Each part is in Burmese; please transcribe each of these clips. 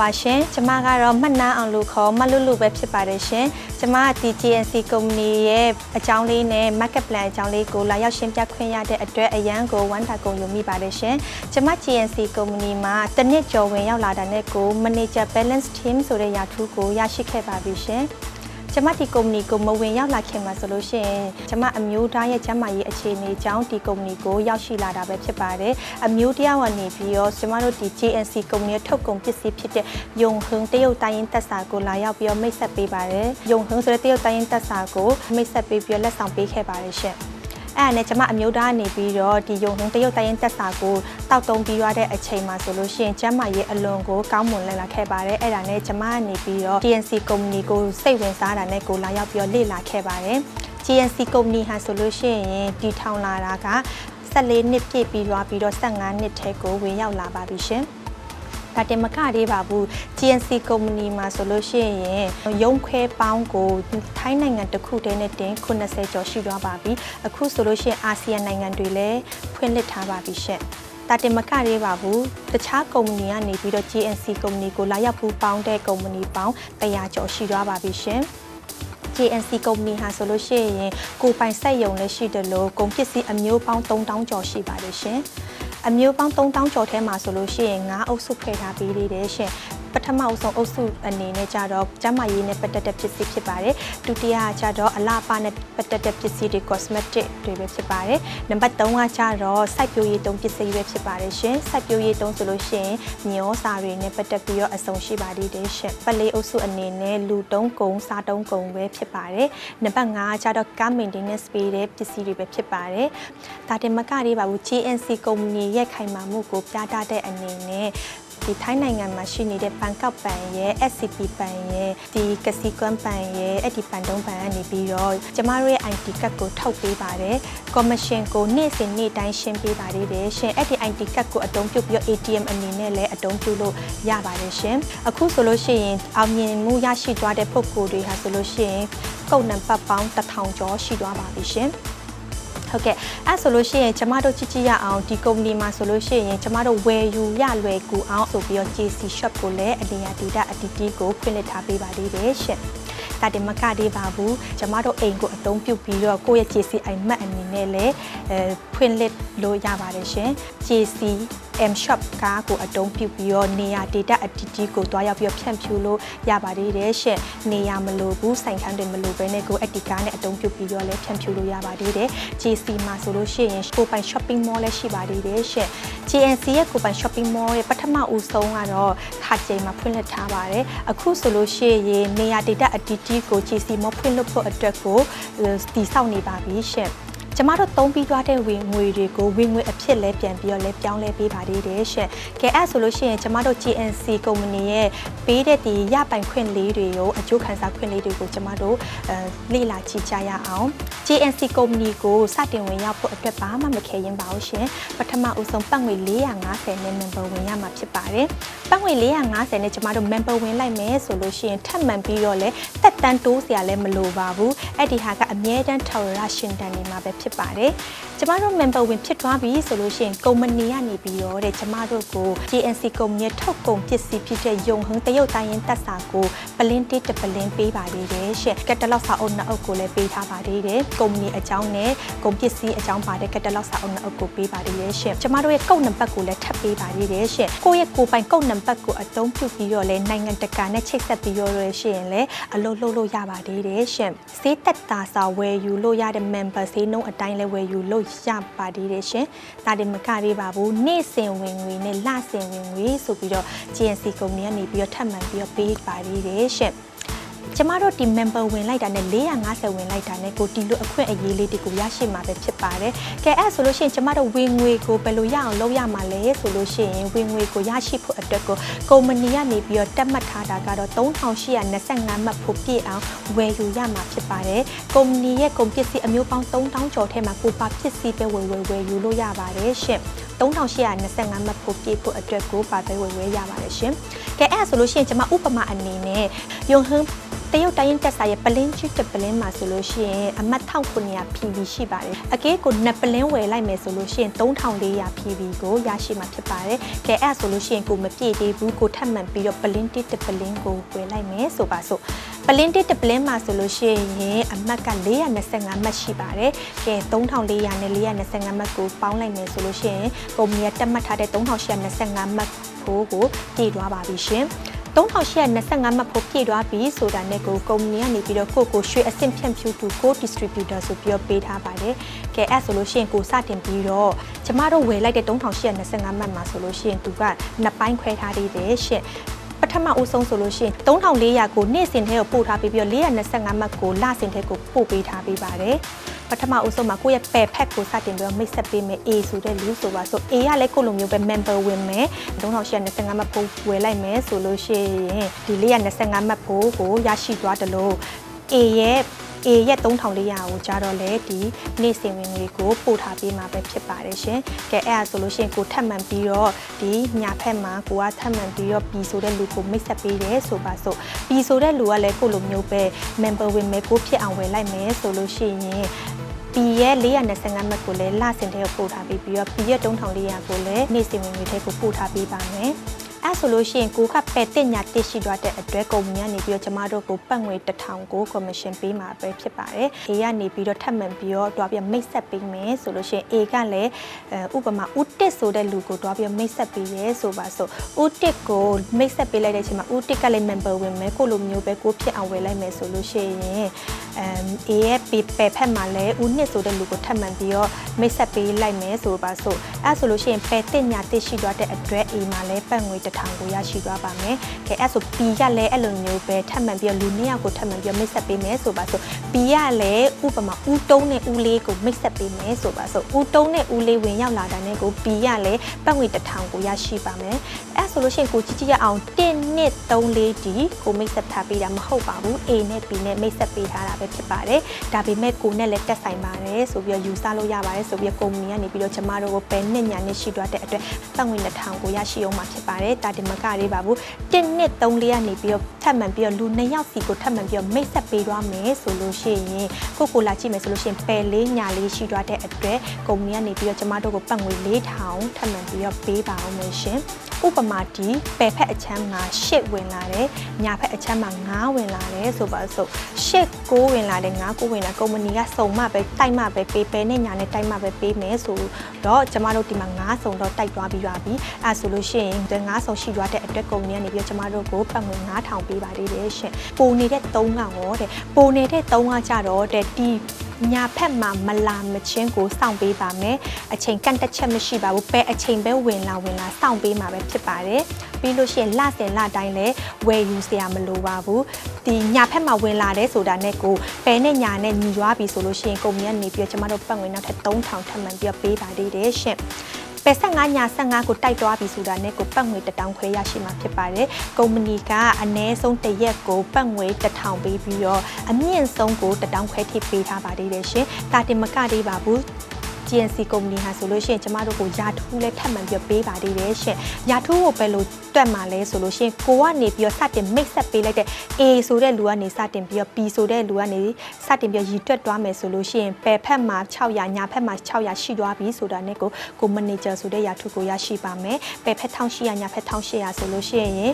ပါရှင်ကျမကတော့မှတ်နာအောင်လို့ခေါ်မလွတ်လို့ပဲဖြစ်ပါတယ်ရှင်ကျမကဒီ GNC ကုမ္ပဏီရဲ့အကြောင်းလေးနဲ့ market plan အကြောင်းလေးကိုလာရောက်ရှင်းပြခွင့်ရတဲ့အတွက်အရန်ကိုဝမ်းသာကုန်ယူမိပါတယ်ရှင်ကျမ GNC ကုမ္ပဏီမှာတစ်နှစ်ကျော်ဝင်ရောက်လာတာနဲ့ကို manager balance team ဆိုတဲ့ရာထူးကိုရရှိခဲ့ပါပြီရှင် ကျမဒီကုမ္ပဏီကိုမဝင်ရောက်လာခင်မှာဆိုလို့ရှိရင်ကျမအမျိုးသားရဲ့ကျန်းမာရေးအခြေအနေအကြောင်းဒီကုမ္ပဏီကိုရောက်ရှိလာတာပဲဖြစ်ပါတယ်။အမျိုးတရားဝင်နေပြီးတော့ကျမတို့ဒီ JNC ကုမ္ပဏီရဲ့ထုတ်ကုန်ပစ္စည်းဖြစ်တဲ့ယုံဟွန်းတရုတ်တိုင်းရင်းတက်စာကိုလာရောက်ပြီးတော့မိတ်ဆက်ပေးပါတယ်။ယုံဟွန်းဆိုတဲ့တရုတ်တိုင်းရင်းတက်စာကိုမိတ်ဆက်ပေးပြီးတော့လက်ဆောင်ပေးခဲ့ပါတယ်ရှင့်။ အဲ့ဒါနဲ့ကျမအမျိုးသားနေပြီးတော့ဒီယုံဟုံတရုတ်တိုင်းရင်တက်စာကိုတောက်တုံးပြီးရတဲ့အချိန်မှာဆိုလို့ရှိရင်ကျမရဲ့အလွန်ကိုကောင်းမွန်လာခဲ့ပါတယ်အဲ့ဒါနဲ့ကျမကနေပြီးတော့ TNC ကုမ္ပဏီကိုစိတ်ဝင်စားတာနဲ့ကိုလာရောက်ပြီးတော့လေ့လာခဲ့ပါတယ် GNC ကုမ္ပဏီဟာဆိုလို့ရှိရင်တည်ထောင်လာတာက14နှစ်ပြည့်ပြီးသွားပြီးတော့15နှစ်ထဲကိုဝင်ရောက်လာပါပြီရှင် ဒါတင်မကသေးပါဘူး GNC ကုမ္ပဏီမှာဆိုလို့ရှိရင်ရုံခွဲပေါင်းကိုထိုင်းနိုင်ငံတစ်ခုတည်းနဲ့တင်80ကျော်ရှိသွားပါပြီအခုဆိုလို့ရှိရင်အာဆီယံနိုင်ငံတွေလည်းဖွင့်လှစ်ထားပါပြီရှင့်တာတင်မကရေးပါဘူးတခြားကုမ္ပဏီကနေပြီးတော့ GNC ကုမ္ပဏီကိုလာရောက်ပူးပေါင်းတဲ့ကုမ္ပဏီပေါင်း100ကျော်ရှိသွားပါပြီရှင် JNC ကုမ္ပဏီဟာဆိုလို့ရှိရင်ကိုပိုင်ဆက်ယုံလည်းရှိတယ်လို့ကုန်ပစ္စည်းအမျိုးပေါင်း3000ကျော်ရှိပါတယ်ရှင် အမျိုးပေါင်း3000ကျော်ထဲမှာဆိုလို့ရှိရင်9အုပ်စုဖွဲ့ထားပေးသေးတယ်ရှင် ပထမအဆုံးအုပ်စုအနေနဲ့ကြတော့ကျန်းမာရေးနဲ့ပတ်သက်တဲ့ပစ္စည်းဖြစ်ပါတယ်ဒုတိယကကြတော့အလားပါနဲ့ပတ်သက်တဲ့ပစ္စည်းတွေ cosmetic တွေပဲဖြစ်ပါတယ်နံပါတ်3ကကြတော့စိုက်ပျိုးရေးတုံးပစ္စည်းပဲဖြစ်ပါတယ်ရှင်စိုက်ပျိုးရေးတုံးဆိုလို့ရှိရင်မျောစာတွေနဲ့ပတ်သက်ပြီးတော့အဆုံရှိပါသေးတယ်ရှင်ပလေးအုပ်စုအနေနဲ့လူတုံးကုံစားတုံးကုံပဲဖြစ်ပါတယ်နံပါတ်5ကကြတော့ car maintenance ပေးတဲ့ပစ္စည်းတွေပဲဖြစ်ပါတယ်ဒါတင်မကသေးပါဘူး GNC ကုမ္ပဏီရဲ့ခိုင်မာမှုကိုပြသတဲ့အနေနဲ့ ဒီထိုင်းနိုင်ငံမှာရှိနေတဲ့ဘန်ကောက်ပန်ရဲ့ SCP ပန်ရဲ့ဒီကစီကွမ်ပန်ရဲ့အဲ့ဒီပန်တုံးပန်ကနေပြီးတော့ကျမတို့ရဲ့ ID ကတ်ကိုထုတ်ပေးပါတယ်ကော်မရှင်ကိုနေ့စဉ်နေ့တိုင်းရှင်းပေးပါသေးတယ်ရှင်အဲ့ဒီ ID ကတ်ကိုအတုံးပြုတ်ပြီးတော့ ATM အနေနဲ့လည်းအတုံးပြုတ်လို့ရပါတယ်ရှင်အခုဆိုလို့ရှိရင်အောင်မြင်မှုရရှိသွားတဲ့ပုံကိုယ်တွေဟာဆိုလို့ရှိရင်ကုတ်နံပါတ်ပေါင်း1000ကျော်ရှိသွားပါပြီရှင် ဟုတ်ကဲ့အဲ့ဆိုလို့ရှိရင်ကျမတို့ကြည့်ကြည့်ရအောင်ဒီကုမ္ပဏီမှာဆိုလို့ရှိရင်ကျမတို့ဝယ်ယူရလွယ်ကူအောင်ဆိုပြီးတော့ JC Shop ကိုလည်းအလျာဒေတာအတီးတီးကိုဖွင့်လှစ်ထားပေးပါသေးတယ်ရှင့်ဒါတင်မကသေးပါဘူးကျမတို့အိမ်ကိုအသုံးပြုပြီးတော့ကိုယ့်ရဲ့ JCI မှတ်အနေနဲ့လည်းအဲဖွင့်လှစ်လို့ရပါတယ်ရှင် JC M shop ကားကိုအတုံးပြုပြီးတော့နေရာ data အတီးတီးကိုတွားရောက်ပြီးဖြန့်ဖြူးလို့ရပါသေးတယ်ရှင့်နေရာမလိုဘူးစိုင်ခန်းတွေမလိုဘဲနဲ့ကိုအတီကားနဲ့အတုံးပြုပြီးတော့လည်းဖြန့်ဖြူးလို့ရပါသေးတယ် JC မှာဆိုလို့ရှိရင်ကိုပိုင် shopping mall လည်းရှိပါသေးတယ်ရှင့် JNC ရဲ့ကိုပိုင် shopping mall ရဲ့ပထမဦးဆုံးကတော့ခါကျိန်မှာဖွင့်လှစ်ထားပါတယ်အခုဆိုလို့ရှိရင်နေရာ data အတီးတီးကို JC mall ဖွင့်လှစ်ဖို့အတွက်ကိုတည်ဆောက်နေပါပြီရှင့် ကျမတို့သုံးပြီးသွားတဲ့ဝင်ငွေတွေကိုဝင်ငွေအဖြစ်လဲပြန်ပြီးတော့လဲပြောင်းလဲပေးပါသေးတယ်ရှင့်။ကဲအဲ့ဆိုလို့ရှိရင်ကျမတို့ GNC ကုမ္ပဏီရဲ့ပေးတဲ့ဒီရပိုင်ခွင့်လေးတွေကိုအကျိုးခံစားခွင့်လေးတွေကိုကျမတို့အဲလေ့လာကြည့်ကြရအောင်။ GNC ကုမ္ပဏီကိုစတင်ဝင်ရောက်ဖို့အတွက်ဘာမှမခဲရင်ပါဘူးရှင်။ပထမဦးဆုံးပတ်ငွေ450နဲ့ member ဝင်ရမှာဖြစ်ပါတယ်။ပတ်ငွေ450နဲ့ကျမတို့ member ဝင်လိုက်မယ်ဆိုလို့ရှိရင်ထပ်မံပြီးတော့လဲတက်တန်းတိုးစရာလည်းမလိုပါဘူး။အဲ့ဒီဟာကအမြဲတမ်းထော်ရရှင်တန်နေမှာပဲဖြစ်ပါတယ်။ကျမတို့ member ဝင်ဖြစ်သွားပြီဆိုလို့ရှိရင်ကုမ္ပဏီကနေပြီးတော့တဲ့ကျမတို့ကို GNC ကုမ္ပဏီထုတ်ကုန်ပစ္စည်းဖြစ်တဲ့ယုံဟန်းတရုတ်တိုင်းရင်တက်စာကိုပလင်းတေးတပလင်းပေးပါသေးတယ်ရှင့်။ကက်တလော့စာအုပ်နှစ်အုပ်ကိုလည်းပေးထားပါသေးတယ်။ကုမ္ပဏီအကြောင်းနဲ့ကုန်ပစ္စည်းအကြောင်းပါတဲ့ကက်တလော့စာအုပ်နှစ်အုပ်ကိုပေးပါသေးတယ်ရှင့်။ကျမတို့ရဲ့ကုတ်နံပါတ်ကိုလည်းထပ်ပေးပါသေးတယ်ရှင့်။ကိုယ့်ရဲ့ကိုယ်ပိုင်ကုတ်နံပါတ်ကိုအသုံးပြုပြီးတော့လည်းနိုင်ငံတကာနဲ့ချိတ်ဆက်ပြီးတော့ရရှိရင်လည်းအလုပ်လုပ်လို့ရပါသေးတယ်ရှင့်။ဈေးသက်သာစာဝယ်ယူလို့ရတဲ့ member ဈေးနှုန်းအတိုင်းလည်းဝယ်ယူလို့ရပါသေးတယ်ရှင်။ဒါတင်မကသေးပါဘူး။နေ့စဉ်ဝင်ငွေနဲ့လစဉ်ဝင်ငွေဆိုပြီးတော့ GNC ကုမ္ပဏီကနေပြီးတော့ထပ်မံပြီးတော့ပေးပါသေးတယ်ရှင်။ ကျမတို့ဒီ member ဝင်လိုက်တာနဲ့450ဝင်လိုက်တာနဲ့ကိုတီလို့အခွင့်အရေးလေးတွေကိုရရှိမှာပဲဖြစ်ပါတယ်။ကဲအဲ့ဆိုလို့ရှိရင်ကျမတို့ဝင်ငွေကိုဘယ်လိုရအောင်လုပ်ရမှာလဲဆိုလို့ရှိရင်ဝင်ငွေကိုရရှိဖို့အတွက်ကိုကုမ္ပဏီကနေပြီးတော့တက်မှတ်ထားတာကတော့3825မှတ်ဖို့ပြည့်အောင်ဝယ်ယူရမှာဖြစ်ပါတယ်။ကုမ္ပဏီရဲ့ကုန်ပစ္စည်းအမျိုးပေါင်း3000ကျော်ထဲမှာကိုပါပစ္စည်းပဲဝယ်ဝယ်ဝယ်ယူလို့ရပါတယ်ရှင်။3825မှတ်ဖို့ပြည့်ဖို့အတွက်ကိုပါပဲဝယ်ဝယ်ရပါတယ်ရှင်။ကဲအဲ့ဆိုလို့ရှိရင်ကျမဥပမာအနေနဲ့ယုံဟန်း တတရုတ်တိုင်းရင်းတက်စာရဲ့ပလင်းချစ်တပလင်းမှာဆိုလို့ရှိရင်အမှတ်1900 PV ရှိပါတယ်အကေးကိုနှစ်ပလင်းဝယ်လိုက်မယ်ဆိုလို့ရှိရင်3400 PV ကိုရရှိမှာဖြစ်ပါတယ်ကဲအဲ့ဆိုလို့ရှိရင်ကိုမပြည့်သေးဘူးကိုထပ်မံပြီးတော့ပလင်းတစ်တပလင်းကိုဝယ်လိုက်မယ်ဆိုပါစို့ပလင်းတစ်တပလင်းမှာဆိုလို့ရှိရင်အမှတ်က425မှတ်ရှိပါတယ်ကဲ3400နဲ့425မှတ်ကိုပေါင်းလိုက်မယ်ဆိုလို့ရှိရင်ကုမ္ပဏီကတက်မှတ်ထားတဲ့3825မှတ်ကိုကိုတည်သွားပါပြီရှင် 3825မှတ်ဖို့ပြည့်သွားပြီဆိုတာနဲ့ကိုကုမ္ပဏီကနေပြီးတော့ကိုကိုရွှေအဆင့်ဖြန့်ဖြူသူကို distributor ဆိုပြီးတော့ပေးထားပါတယ်။ကဲအဲ့ဆိုလို့ရှိရင်ကိုစတင်ပြီးတော့ကျမတို့ဝယ်လိုက်တဲ့3825မှတ်မှာဆိုလို့ရှိရင်သူကနှစ်ပိုင်းခွဲထားသေးတယ်ရှင့်ပထမအဆုံးဆိုလို့ရှိရင်3400ကိုနေ့စဉ်ထဲကိုပို့ထားပြီးပြီးတော့425မှတ်ကိုလစဉ်ထဲကိုပို့ပေးထားပေးပါတယ် ပထမအဆုံးမှာကိုယ့်ရဲ့ပယ်ဖက်ကိုစတင်ပြီးတော့မိတ်ဆက်ပေးမယ် A ဆိုတဲ့လူဆိုပါဆို A ကလည်းကိုလိုမျိုးပဲ member ဝင်မယ်3825မှတ်ဖို့ဝယ်လိုက်မယ်ဆိုလို့ရှိရင်ဒီ425မှတ်ဖို့ကိုရရှိသွားတယ်လို့ A ရဲ့ A ရဲ့3400ကိုကြာတော့လေဒီနေ့စဉ်ဝင်ငွေကိုပို့ထားပေးမှာပဲဖြစ်ပါတယ်ရှင်။ကဲအဲ့ဒါဆိုလို့ရှိရင်ကိုထပ်မံပြီးတော့ဒီညာဖက်မှာကိုကထပ်မံပြီးတော့ပြီးဆိုတဲ့လူကိုမိတ်ဆက်ပေးတယ်ဆိုပါစို့ပြီးဆိုတဲ့လူကလည်းကိုလိုမျိုးပဲ member ဝင်မယ်ကိုဖြစ်အောင်ဝယ်လိုက်မယ်ဆိုလို့ရှိရင် P ရဲ့425မှတ်ကိုလည်းလစင်တဲ့ကိုပို့ထားပြီးပြီးတော့ P ရဲ့3400ကိုလည်းနေ့စဉ်ဝင်ငွေထဲကိုပို့ထားပေးပါမယ်။ အဲဆိုလို့ရှိရင်ကိုကပယ်တင်ညာတစ်ရှိသွားတဲ့အတွက်ကုမ္ပဏီကနေပြီးတော့ကျမတို့ကိုပတ်ငွေ1000ကို commission ပေးမှာပဲဖြစ်ပါတယ်။ A ကနေပြီးတော့ထပ်မံပြီးတော့တွားပြီးမိတ်ဆက်ပေးမယ်ဆိုလို့ရှိရင် A ကလည်းဥပမာဦးတစ်ဆိုတဲ့လူကိုတွားပြီးမိတ်ဆက်ပေးရဲဆိုပါဆိုဦးတစ်ကိုမိတ်ဆက်ပေးလိုက်တဲ့အချိန်မှာဦးတစ်ကလည်း member ဝင်မယ်ကိုလိုမျိုးပဲကိုဖြစ်အောင်ဝယ်လိုက်မယ်ဆိုလို့ရှိရင်အမ် A ရဲ့ပယ်ဖက်မှာလည်းဦးနှစ်ဆိုတဲ့လူကိုထပ်မံပြီးတော့မိတ်ဆက်ပေးလိုက်မယ်ဆိုပါဆိုအဲဆိုလို့ရှိရင်ပယ်တင်ညာတစ်ရှိသွားတဲ့အတွက် A မှာလည်းပတ်ငွေ1000ကိုရရှိသွားပါမယ်။ကဲအဲ့ဆို B ကလည်းအဲ့လိုမျိုးပဲထပ်မံပြီးတော့လူနှစ်ယောက်ကိုထပ်မံပြီးတော့မိတ်ဆက်ပေးမယ်ဆိုပါဆို B ကလည်းဥပမာဦးတုံးနဲ့ဦးလေးကိုမိတ်ဆက်ပေးမယ်ဆိုပါဆိုဦးတုံးနဲ့ဦးလေးဝင်ရောက်လာတာနဲ့ကို B ကလည်းပတ်ငွေ1000ကိုရရှိပါမယ်။အဲ့ဆိုလို့ရှိရင်ကိုကြည့်ကြည့်ရအောင်1နှစ်3လေးဒီကိုမိတ်ဆက်ထားပေးတာမဟုတ်ပါဘူး။ A နဲ့ B နဲ့မိတ်ဆက်ပေးထားတာပဲဖြစ်ပါတယ်။ဒါပေမဲ့ကိုနဲ့လည်းတက်ဆိုင်ပါတယ်ဆိုပြီးတော့ယူဆလို့ရပါတယ်ဆိုပြီးတော့ကုမ္ပဏီကနေပြီးတော့ကျမတို့ကိုပဲနှစ်ညာနဲ့ရှိသွားတဲ့အတွက်ပတ်ငွေ1000ကိုရရှိအောင်မှာဖြစ်ပါတယ်။တာတင်မကလေးပါဘူး1နှစ်3လေးကနေပြီးတော့ထပ်မံပြီးတော့လူနှစ်ယောက်စီကိုထပ်မံပြီးတော့မိတ်ဆက်ပေးသွားမယ်ဆိုလို့ရှိရင်ကိုကိုလာကြည့်မယ်ဆိုလို့ရှိရင်ပယ်လေးညာလေးရှိသွားတဲ့အတွက်ကုမ္ပဏီကနေပြီးတော့ကျမတို့ကိုပတ်ငွေ4000ထပ်မံပြီးတော့ပေးပါအောင်မယ်ရှင်ဥပမာဒီပယ်ဖက်အချမ်းမှာ၈ဝင်လာတယ်ညာဖက်အချမ်းမှာ9ဝင်လာတယ်ဆိုပါစို့၈9ဝင်လာတယ်9 9ဝင်လာကုမ္ပဏီကစုံမပဲတိုက်မပဲပေးပဲနဲ့ညာနဲ့တိုက်မပဲပေးမယ်ဆိုတော့ကျမတို့ဒီမှာ9စုံတော့တိုက်သွားပြီးပါပြီအဲဆိုလို့ရှိရင်9ဆောင်ရှိသွားတဲ့အတွက်ကုမ္ပဏီကနေပြီးတော့ကျမတို့ကိုပတ်ငွေ9000ပေးပါသေးတယ်ရှင်။ပုံနေတဲ့3ကရောတဲ့။ပုံနေတဲ့3ကကြတော့တဲ့ဒီညာဖက်မှာမလာမချင်းကိုစောင့်ပေးပါမယ်အချိန်ကန့်တက်ချက်မရှိပါဘူးပဲအချိန်ပဲဝင်လာဝင်လာစောင့်ပေးမှာပဲဖြစ်ပါတယ်ပြီးလို့ရှိရင်လစင်လတိုင်းလည်းဝယ်ယူစရာမလိုပါဘူးဒီညာဖက်မှာဝင်လာတဲ့ဆိုတာနဲ့ကိုပဲနဲ့ညာနဲ့ညီရွားပြီဆိုလို့ရှိရင်ကုမ္ပဏီကနေပြီးတော့ကျမတို့ပတ်ငွေနောက်ထပ်3000ထပ်မံပြီးတော့ပေးပါသေးတယ်ရှင့် ပဲ15ညာ15ကိုတိုက်သွားပြီဆိုတာနဲ့ကိုပတ်ငွေ1000ခွဲရရှိမှာဖြစ်ပါတယ်။ကုမ္ပဏီကအနည်းဆုံးတစ်ရက်ကိုပတ်ငွေ1000ပေးပြီးတော့အမြင့်ဆုံးကို1000ခွဲထိပေးထားပါသေးတယ်ရှင်။တာတင်မကသေးပါဘူး။ GNC ကုမ္ပဏီဟာဆိုလို့ရှိရင်ကျမတို့ကိုယာထူးလဲထပ်မံပြီးပေးပါသေးတယ်ရှင်။ယာထူးကိုပဲလို့တွက်မှာလဲဆိုလို့ရှိရင်ကိုကနေပြီးတော့စတင်မိတ်ဆက်ပေးလိုက်တဲ့ A ဆိုတဲ့လူကနေစတင်ပြီးတော့ B ဆိုတဲ့လူကနေစတင်ပြီးတော့ရီတွက်သွားမယ်ဆိုလို့ရှိရင်ပယ်ဖက်မှာ600ညာဖက်မှာ600ရှိသွားပြီဆိုတာနဲ့ကိုကိုမန်နေဂျာဆိုတဲ့ယာထူးကိုရရှိပါမယ်။ပယ်ဖက်1800ညာဖက်1800ဆိုလို့ရှိရင်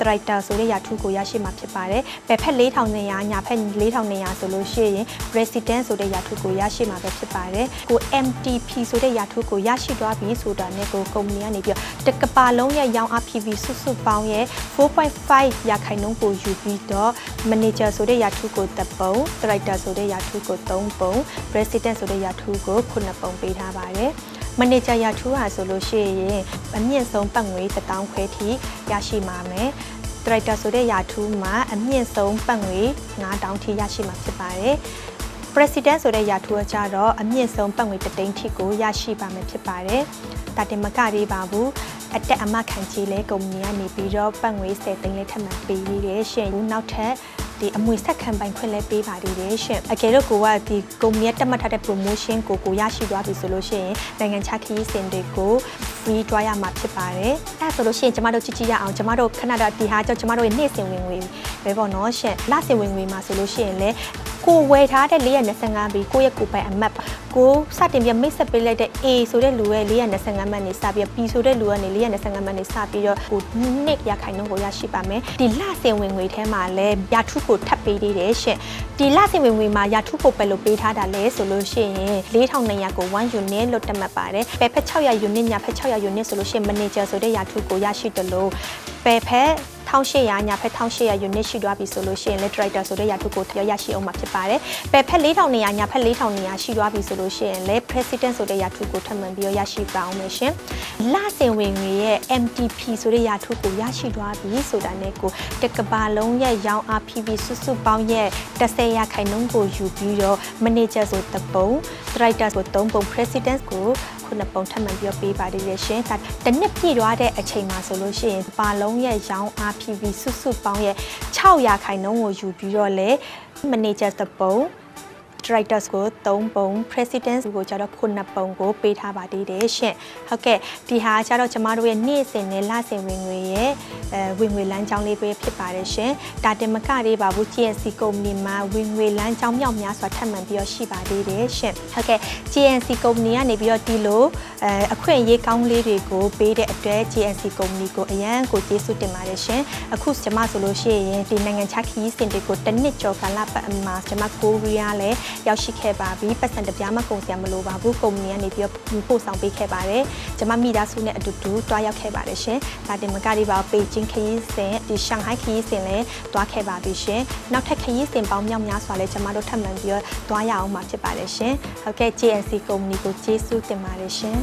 ဒရိုက်တာဆိုတဲ့ယာထူးကိုရရှိမှာဖြစ်ပါတယ်။ပယ်ဖက်4200ညာဖက်4200ဆိုလို့ရှိရင် resident ဆိုတဲ့ယာထူးကိုရရှိမှာပဲဖြစ်ပါတယ်။ကို MTP ဆိုတဲ့ယာထုကိုရရှိသွားပြီဆိုတာနဲ့ကိုကုမ္ပဏီကနေပြီးတော့တကပါလုံးရဲ့ရောင်းအား PV စုစုပေါင်းရဲ့4.5ရာခိုင်နှုန်းကိုယူပြီးတော့ manager ဆိုတဲ့ယာထုကို3ပုံ director ဆိုတဲ့ယာထုကို3ပုံ president ဆိုတဲ့ယာထုကို9ပုံပေးထားပါတယ်မန်နေဂျာရာထူးဟာဆိုလို့ရှိရင်အမြင့်ဆုံးပတ်ငွေ1000ခွဲထိရရှိမှာမယ်ဒရိုက်တာဆိုတဲ့ယာထူးမှာအမြင့်ဆုံးပတ်ငွေ9000ထိရရှိမှာဖြစ်ပါတယ် president ဆိုတဲ့ယာထူးကကြတော့အမြင့်ဆုံးပတ်ငွေတသိန်းထိကိုရရှိပါမယ်ဖြစ်ပါတယ်။ဒါတင်မကသေးပါဘူး။အတက်အမခံကြီးလဲကုမ္ပဏီကနေပြီးတော့ပတ်ငွေ10သိန်းလေးထပ်မံပေးရတဲ့ရှင်။နောက်ထပ်ဒီအမွေဆက်ခံပိုင်ခွင့်လဲပေးပါသေးတယ်ရှင်အကယ်လို့ကိုကဒီကုမ္ပဏီတက်မှတ်ထားတဲ့ promotion ကိုကိုရရှိသွားပြီဆိုလို့ရှိရင်နိုင်ငံခြားခရီးစဉ်တွေကို free တွားရမှာဖြစ်ပါတယ်အဲဒါဆိုလို့ရှိရင်ကျမတို့ကြည့်ကြည့်ရအောင်ကျမတို့ခဏတော့ဒီဟာကြောင့်ကျမတို့ရဲ့နေ့စဉ်ဝင်ငွေပဲပေါ့နော်ရှင်လစဉ်ဝင်ငွေမှာဆိုလို့ရှိရင်လည်း ကိုဝယ်ထားတဲ့425ဘီကိုရဲ့ကိုပိုင်အမတ်ကိုစတင်ပြမိတ်ဆက်ပေးလိုက်တဲ့ A ဆိုတဲ့လူရဲ့425မှတ်နေစပြီး B ဆိုတဲ့လူကနေ425မှတ်နေစပြီးတော့ကိုနှစ်ရခိုင်နှုန်းကိုရရှိပါမယ်ဒီလစဉ်ဝင်ငွေထဲမှာလည်းယာထုကိုထပ်ပေးသေးတယ်ရှင်ဒီလစဉ်ဝင်ငွေမှာယာထုကိုပဲလို့ပေးထားတာလဲဆိုလို့ရှိရင်4200ကို1 unit လို့တတ်မှတ်ပါတယ်ပဲဖက်600 unit ညာဖက်600 unit ဆိုလို့ရှိရင် manager ဆိုတဲ့ယာထုကိုရရှိတယ်လို့ပဲဖက်1800ညာဖက်1800 unit ရှိသွားပြီဆိုလို့ရှိရင် literator ဆိုတဲ့ယာထုကိုတရရရှိအောင်မှာဖြစ်ပါတယ်။ပဲဖက်4200ညာဖက်4200ရှိသွားပြီဆိုလို့ရှိရင်လည်း president ဆိုတဲ့ယာထုကိုထပ်မံပြီးတော့ရရှိပါအောင်မယ်ရှင်။လစဉ်ဝင်ငွေရဲ့ MTP ဆိုတဲ့ယာထုကိုရရှိသွားပြီဆိုတာနဲ့ကိုတကဘာလုံးရဲ့ရောင်းအား PV စုစုပေါင်းရဲ့10ရာခိုင်နှုန်းကိုယူပြီးတော့ manager ဆိုတပုံ director ဆို3ပုံ president ကိုခုနှစ်ပုံထပ်မံပြီးတော့ပေးပါသေးတယ်ရှင်။ဒါတစ်နှစ်ပြည့်သွားတဲ့အချိန်မှာဆိုလို့ရှိရင်ပါလုံးရဲ့ရောင်း RPV စုစုပေါင်းရဲ့6ရာခိုင်နှုန်းကိုယူပြီးတော့လေ manager သပုံ directors ကို3ပုံ president ကိုကျတော့9ပုံကိုပေးထားပါသေးတယ်ရှင်ဟုတ်ကဲ့ဒီဟာကျတော့ကျမတို့ရဲ့နေ့စဉ်နဲ့လစဉ်ဝင်ငွေရဲ့အဲဝင်ငွေလမ်းကြောင်းလေးပဲဖြစ်ပါတယ်ရှင်ဒါတင်မကလေးပါဘူး GNC ကုမ္ပဏီမှာဝင်ငွေလမ်းကြောင်းမြောက်များစွာထပ်မံပြီးတော့ရှိပါသေးတယ်ရှင်ဟုတ်ကဲ့ GNC ကုမ္ပဏီကနေပြီးတော့ဒီလိုအဲအခွင့်အရေးကောင်းလေးတွေကိုပေးတဲ့အတွက် GNC ကုမ္ပဏီကိုအရန်ကိုကျေးဇူးတင်ပါတယ်ရှင်အခုကျမဆိုလို့ရှိရင်ဒီနိုင်ငံခြားခရီးစဉ်တွေကိုတစ်နှစ်ကျော်ကာလပတ်အမှာကျမကိုရီးယားလည်းရောက်ရှိခဲ့ပါပြီပတ်စံတပြားမကုန်စရာမလိုပါဘူးကုမ္ပဏီကနေပြီးတော့ပို့ဆောင်ပေးခဲ့ပါတယ်ကျမမိသားစုနဲ့အတူတူတွားရောက်ခဲ့ပါတယ်ရှင်ဒါတင်မကလေးပါပေကျင်းခရီးစဉ်ဒီရှန်ဟိုင်းခရီးစဉ်လည်းတွားခဲ့ပါပြီရှင်နောက်ထပ်ခရီးစဉ်ပေါင်းမြောက်များစွာလည်းကျမတို့ထပ်မံပြီးတော့တွားရအောင်မှာဖြစ်ပါတယ်ရှင်ဟုတ်ကဲ့ JNC ကုမ္ပဏီကိုကျေးဇူးတင်ပါတယ်ရှင်